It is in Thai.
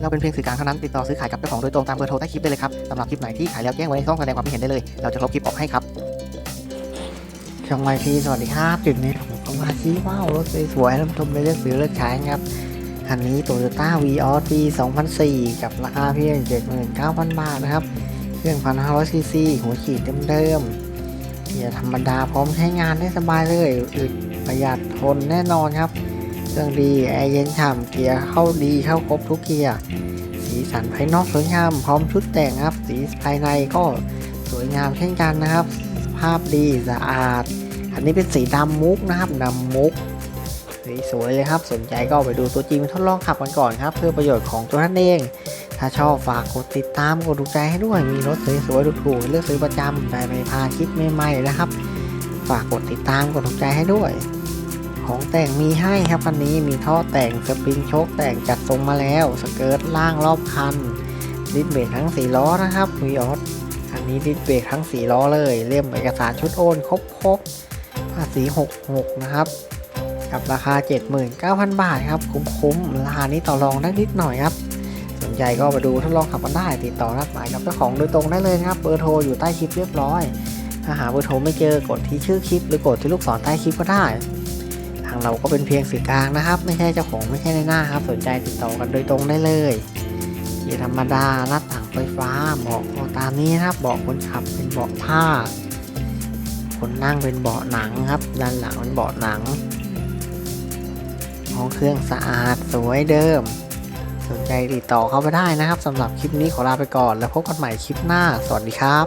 เราเป็นเพียงสื่อกลางเท่านั้นติดต่อซื้อขายกับเจ้าของโดยตรงตามเบอร์โทรใต้คลิปได้เลยครับสำหรับคลิปไหนที่ขายแล้วแจ้งไว้ในช่องแสดงความคิดเห็นได้เลยเราจะลบคลิปออกให้ครับช่องไอทีสวัสดีครับจุดนี้ผมก็มาชี้ว่าวรถสวยๆแล้ชมไปเลือกซื้อเลือกใช้นะครับคันนี้ Toyota v ีออปี2004 กับราคาเพียง 79,000 บาทนะครับเครื่อง 1,500ซีซีหัวฉีดเดิมๆเกียร์ธรรมดาพร้อมใช้งานได้สบายเลยอึดประหยัดทนแน่นอนครับ เครื่องดีแอร์เย็นฉ่ำเกียร์เข้าดีเข้าครบทุกเกียร์สีสันภายนอกสวยงาม พร้อมชุดแต่งครับ สีภายในก็สวยงามเช่นกันนะครับ ภาพดีสะอาด อันนี้เป็นสีดำมุกนะครับดำมุกสีสวยเลยครับ สนใจก็ไปดูตัวจริงทดลองขับกันก่อนครับ เพื่อประโยชน์ของตัวท่านเอง ถ้าชอบฝากกดติดตามกดถูกใจให้ด้วย มีรถสวยๆถูกๆเลือกซื้อประจำได้ไม่พาคลิปใหม่ๆนะครับ ฝากกดติดตามกดถูกใจให้ด้วย ของแต่งมีให้ครับคันนี้มีท่อแต่งสปริงโชคแต่งจัดทรงมาแล้ว สเกิร์ตล่างรอบคันดิสเบรกทั้งสี่ล้อนะครับวีออสคันนี้ดิสเบรกทั้งสี่ล้อเลยเล่มเอกสารชุดโอนครบครบภาษี66นะครับกับราคา 79,000 บาทครับคุ้มๆราคานี้ต่อรองได้นิดหน่อยครับสนใจก็มาดูทดลองขับกันได้ ติดต่อรับหมายกับเจ้าของโดยตรงได้เลยครับเบอร์โทรอยู่ใต้คลิปเรียบร้อย ถ้าหาเบอร์โทรไม่เจอกดที่ชื่อคลิปหรือกดที่ลูกศรใต้คลิปก็ได้างเราก็เป็นเพียงสื่อกลางนะครับ ไม่ใช่เจ้าของไม่ใช่ในหน้าครับ สนใจติดต่อกันโดยตรงได้เลยเกียร์ธรรมดาลัดถังไฟฟ้าเบาะก็ตามนี้นะครับเบาะคนขับเป็นเบาะผ้า คนนั่งเป็นเบาะหนังครับ ด้านหลังเป็นเบาะหนังห้องเครื่องสะอาดสวยเดิม สนใจติดต่อเข้าไปได้นะครับสำหรับคลิปนี้ขอลาไปก่อน แล้วพบกันใหม่คลิปหน้า สวัสดีครับ